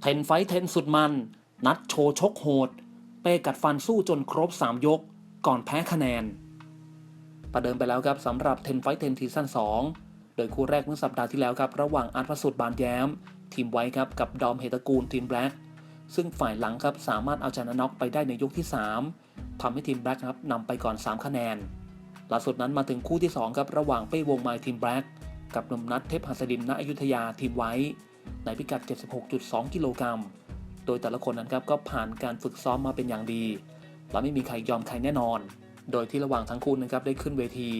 เทนไฟท์เทนสุดมัน นัดโชว์ชกโหด เป้กัดฟันสู้จนครบ 3 ยก ก่อนแพ้คะแนน ประเดิมไปแล้วครับสำหรับ10 Fight 10ซีซั่น2 โดยคู่แรกเมื่อสัปดาห์ที่แล้วครับ ระหว่างอาร์ตพสุดบานแย้ม ทีมไว้ครับกับดอมเฮตะกูลทีมแบล็กซึ่งฝ่ายหลังครับสามารถเอาชนะน็อกไปได้ในยกที่ 3ทำให้ทีมแบล็กครับนำไปก่อน 3 คะแนนล่าสุดนั้นมาถึงคู่ที่2ครับระหว่างเป้วงไมล์ทีมแบล็กกับหนุ่มนัทเทพหัสดินณอยุธยาทีมไว้ ในพิกัด 76.2 กิโลกรัม โดยแต่ละคนนั้นครับก็ผ่านการฝึกซ้อมมาเป็นอย่างดี และไม่มีใครยอมใครแน่นอน โดยที่ระหว่างทั้งคู่นะครับได้ขึ้นเวที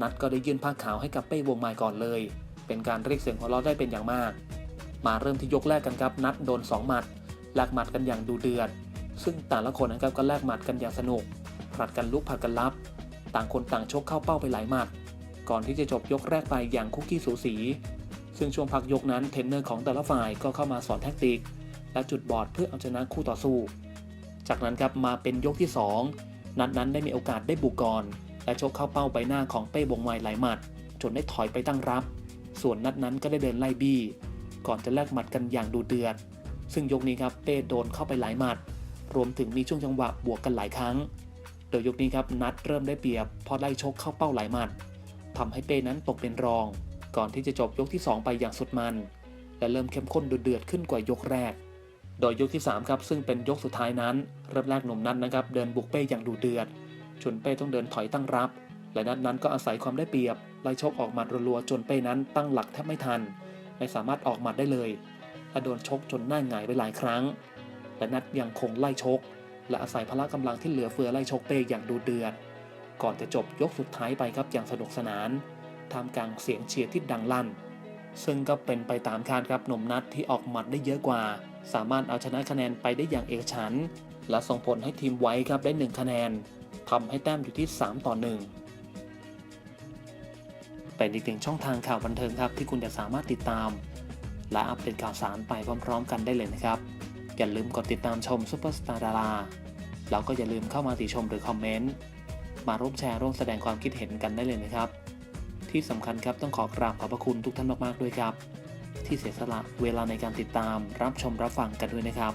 นัดก็ได้ยื่นผ้าขาวให้กับเป้วงไมล์ก่อนเลย เป็นการเรียกเสียงหัวเราะได้เป็นอย่างมาก มาเริ่มที่ยกแรกกันครับ นัดโดน 2 หมัด แลกหมัดกันอย่างดูเดือด ซึ่งแต่ละคนนะครับก็แลกหมัดกันอย่างสนุก ผลัดกันลุกผลัดกันรับ ต่างคนต่างชกเข้าเป้าไปหลายหมัด ก่อนที่จะจบยกแรกไปอย่างคุกกี้สูสี ซึ่งช่วงพักยกนั้นเทรนเนอร์ของแต่ละฝ่ายก็เข้ามาสอนแทคติก และจุดบอดเพื่อเอาชนะคู่ต่อสู้ จากนั้นครับมาเป็นยกที่ 2 นัดนั้นได้มีโอกาสได้บุกก่อน และชกเข้าเป้าใบหน้าของเป้บงไมล์หลายหมัด จนได้ถอยไปตั้งรับ ส่วนนัดนั้นก็ได้เดินไล่บี้ ก่อนจะแลกหมัดกันอย่างดูเดือด ซึ่งยกนี้ครับเป้โดนเข้าไปหลายหมัด รวมถึงมีช่วงจังหวะบวกกันหลายครั้งโดยยกนี้ครับนัดเริ่มได้เปรียบพอไล่ชกเข้าเป้าหลายหมัดทำให้เป้นั้นตกเป็นรอง ก่อนที่จะจบยกที่ 2 ไปอย่างสุดมัน และเริ่มเข้มข้นดูเดือดขึ้นกว่ายกแรก โดยยกที่3ครับซึ่งเป็นยกสุดท้ายนั้น เริ่มแรกหนุ่มนัทนะครับ เดินบุกเป้อย่างดูเดือดจนเป้ต้องเดินถอยตั้งรับ และนัดนั้นก็อาศัยความได้เปรียบไล่ชกออกหมัดรัวๆจนเป้นั้นตั้งหลักแทบไม่ทัน ไม่สามารถออกหมัดได้เลยและโดนชกจนหน้าหงายไปหลายครั้ง และนัดยังคงไล่ชก และอาศัยพละกำลังที่เหลือเฟือไล่ชกเป้อย่างดูเดือด ก่อนจะจบยกสุดท้ายไปครับอย่างสนุกสนาน ท่ามกลางเสียงเชียร์ที่ดังลั่น ซึ่งก็เป็นไปตามคาดครับหนุ่มนัดที่ออกหมัดได้เยอะกว่า สามารถเอาชนะคะแนนไปได้อย่างเอกฉันและส่งผลให้ทีมไว้ครับได้ 1 คะแนนทำให้แต้มอยู่ที่ 3 ต่อ 1 เป็นอีกหนึ่งช่องทางข่าวบันเทิงครับที่คุณจะสามารถติดตาม และอัปเดตข่าวสารไปพร้อม ๆ กันได้เลยนะครับ อย่าลืมกดติดตามชมซุปเปอร์สตาร์ดาราแล้วก็อย่าลืมเข้ามาติชมหรือคอมเมนต์ มาร่วมแชร์ร่วมแสดงความคิดเห็นกันได้เลยนะครับ ที่สำคัญครับต้องขอกราบขอบพระคุณทุกท่านมากๆด้วยครับ ที่เสียสละเวลาในการติดตามรับชมรับฟังกันด้วยนะครับ